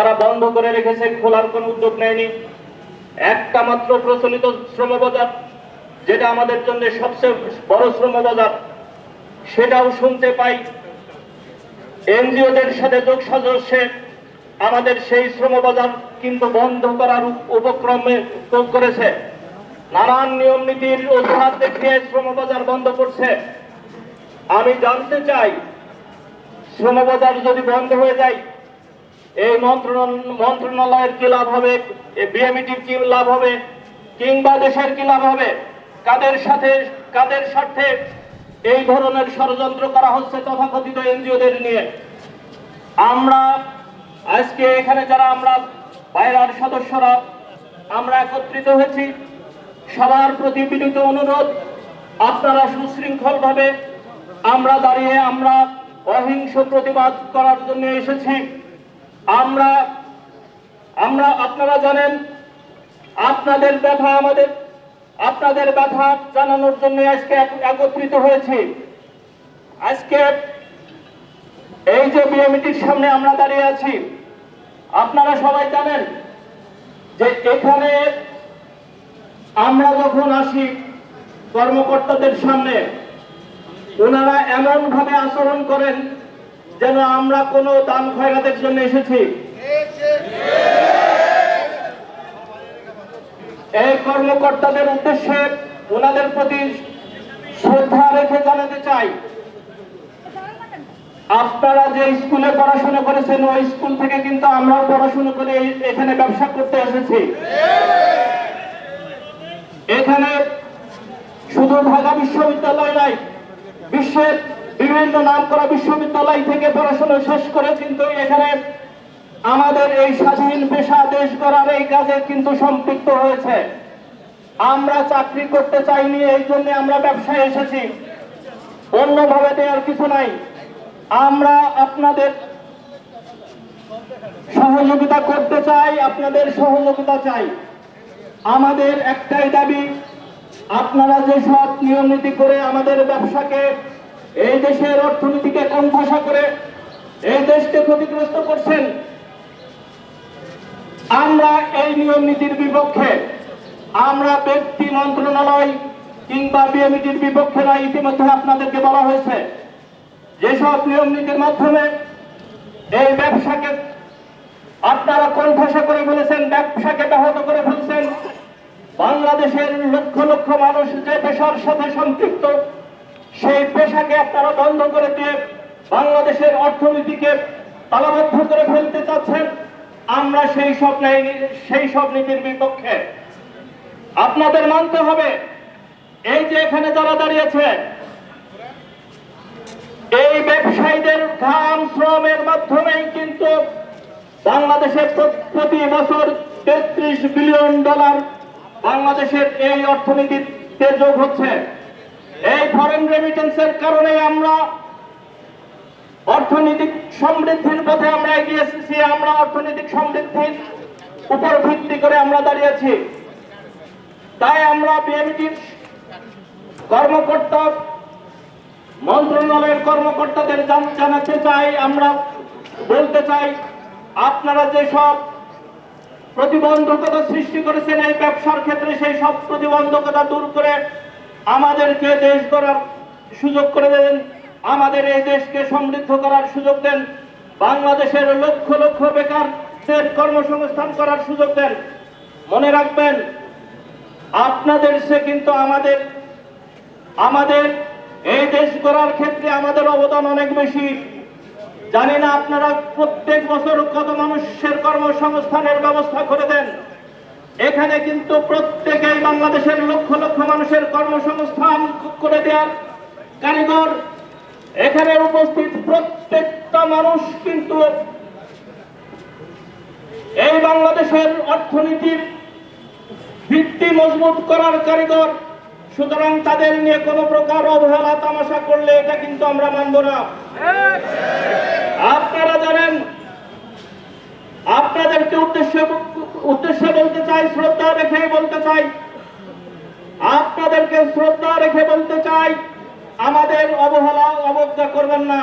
তারা বন্ধ করে রেখেছে, খোলার কোনো উদ্যোগ নেয়নি। একটা মাত্র প্রচলিত শ্রম বাজার যেটা আমাদের জন্য সবচেয়ে বড় শ্রম বাজার সেটাও শুনতে পাই। এনজিওদের সাথে যোগ সাজস্যে আমাদের সেই শ্রম বাজার কিন্তু বন্ধ করার উপক্রমে করেছে। নানান নিয়ম নীতির অজুহাত দেখিয়ে শ্রম বাজার বন্ধ করছে। আমি জানতে চাই শ্রম বাজার যদি বন্ধ হয়ে যায় এই মন্ত্রণ- মন্ত্রণালয়ের কি লাভ হবে? বিএমইটির কি লাভ হবে? কিংবা দেশের কি লাভ হবে? কাদের সাথে কাদের স্বার্থে এই ধরনের ষড়যন্ত্র করা হচ্ছে তথাকথিত এনজিওদের নিয়ে? আমরা আজকে এখানে যারা আমরা বাইরের সদস্যরা, আমরা একত্রিত হয়েছি। সবার প্রতি বিনীত অনুরোধ, আপনারা সুশৃঙ্খলভাবে আমরা দাঁড়িয়ে আমরা অহিংস প্রতিবাদ করার জন্য এসেছি। আমরা আমরা আপনারা জানেন, আপনাদের ব্যথা আমাদের, আপনাদের ব্যথা জানানোর জন্য আজকে একত্রিত হয়েছি। আজকে এই যে বিএমটির সামনে আমরা দাঁড়িয়ে আছি, আপনারা সবাই জানেন যে এখানে আমরা যখন আসি কর্মকর্তাদের সামনে, ওনারা এমন ভাবে আচরণ করেন যেন আমরা কোনো দান খয়রাতের জন্য এসেছি। এই কর্মকর্তাদের উদ্দেশ্যে ওনাদের প্রতি শ্রদ্ধা রেখে জানাতে চাই। আপনারা যে স্কুলে পড়াশোনা করেছেন, ওই স্কুল থেকে কিন্তু আমরাও পড়াশোনা করে এখানে ব্যবসা করতে এসেছি। এখানে শুধু ঢাকা বিশ্ববিদ্যালয় নয়, বিশ্বের বিভিন্ন নাম করা বিশ্ববিদ্যালয় থেকে পড়াশোনা শেষ করে কিন্তু এখানে আমাদের এই স্বাধীন পেশা দেশ গড়ার এই কাজে কিন্তু সম্পৃক্ত হয়েছে। আমরা চাকরি করতে চাইনি, এই জন্য আমরা ব্যবসায় এসেছি। অন্যভাবে দেওয়ার কিছু নাই। আমরা আপনাদের সহযোগিতা করতে চাই, আপনাদের সহযোগিতা চাই। আমাদের একটাই দাবি, আপনারা যে সব নিয়ম নীতি করে আমাদের ব্যবসাকে এই দেশের অর্থনীতিকে কণ্ঠাসা করে এই দেশকে ক্ষতিগ্রস্ত করছেন আমরা এই নিয়ম নীতির বিপক্ষে, আমরা ব্যক্তি মন্ত্রণালয় কিংবা বিএমইটির বিপক্ষে নয় ইতিমধ্যে আপনাদেরকে বলা হয়েছে, যেসব নিয়ম নীতির মাধ্যমে এই ব্যবসাকে আপনারা কণ্ঠাসা করে ফেলেছেন, ব্যবসাকে ব্যাহত করে ফেলছেন, বাংলাদেশের লক্ষ লক্ষ মানুষ যে পেশার সাথে সম্পৃক্ত সেই পেশাকে আপনারা বন্ধ করে দিয়ে বাংলাদেশের অর্থনীতিকে তালাবদ্ধ করে ফেলতে চাচ্ছেন। আমরা সেই সব সেই সব নীতির বিপক্ষে। আপনাদের মানতে হবে, এই যে এখানে যারা দাঁড়িয়েছে, এই ব্যবসায়ীদের ঘাম শ্রমের মাধ্যমেই কিন্তু বাংলাদেশের প্রতি বছর তেত্রিশ বিলিয়ন ডলার বাংলাদেশের এই অর্থনীতিতে যোগ হচ্ছে। এই ফরেন রেমিটেন্সের কারণে আমরা অর্থনৈতিক সমৃদ্ধির পথে আমরা এগিয়ে এসেছি, আমরা অর্থনৈতিক সমৃদ্ধির উপর ভিত্তি করে আমরা দাঁড়িয়েছি। তাই আমরা বিএনপির কর্মকর্তা, মন্ত্রণালয়ের কর্মকর্তাদের জান- জানাতে চাই, আমরা বলতে চাই, আপনারা যে সব প্রতিবন্ধকতা সৃষ্টি করেছেন এই ব্যবসার ক্ষেত্রে, সেই সব প্রতিবন্ধকতা দূর করে আমাদেরকে দেশ গড়ার সুযোগ করে দেন, আমাদের এই দেশকে সমৃদ্ধ করার সুযোগ দেন, বাংলাদেশের লক্ষ লক্ষ বেকারদের কর্মসংস্থান করার সুযোগ দেন। মনে রাখবেন, আপনাদের সে কিন্তু আমাদের আমাদের এই দেশ গড়ার ক্ষেত্রে আমাদের অবদান অনেক বেশি। জানি না আপনারা প্রত্যেক বছর কত মানুষের কর্মসংস্থানের ব্যবস্থা করে দেন। এখানে কিন্তু প্রত্যেকেই বাংলাদেশের লক্ষ লক্ষ মানুষের কর্মসংস্থান করে দেওয়ার কারিগর। এখানে উপস্থিত প্রত্যেকটা মানুষ কিন্তু এই বাংলাদেশের অর্থনীতির ভিত্তি মজবুত করার কারিগর। সুতরাং তাদের নিয়ে কোনো প্রকার অবহেলা, তামাশা করলে এটা কিন্তু আমরা মানব না আপনারা জানেন আপনাদেরকে উদ্দেশ্য উদ্দেশ্য বলতে চাই, শ্রদ্ধা রেখে বলতে চাই। আপনাদেরকে শ্রদ্ধা রেখে বলতে চাই, আমাদের অবহেলা অবজ্ঞা করবেন না।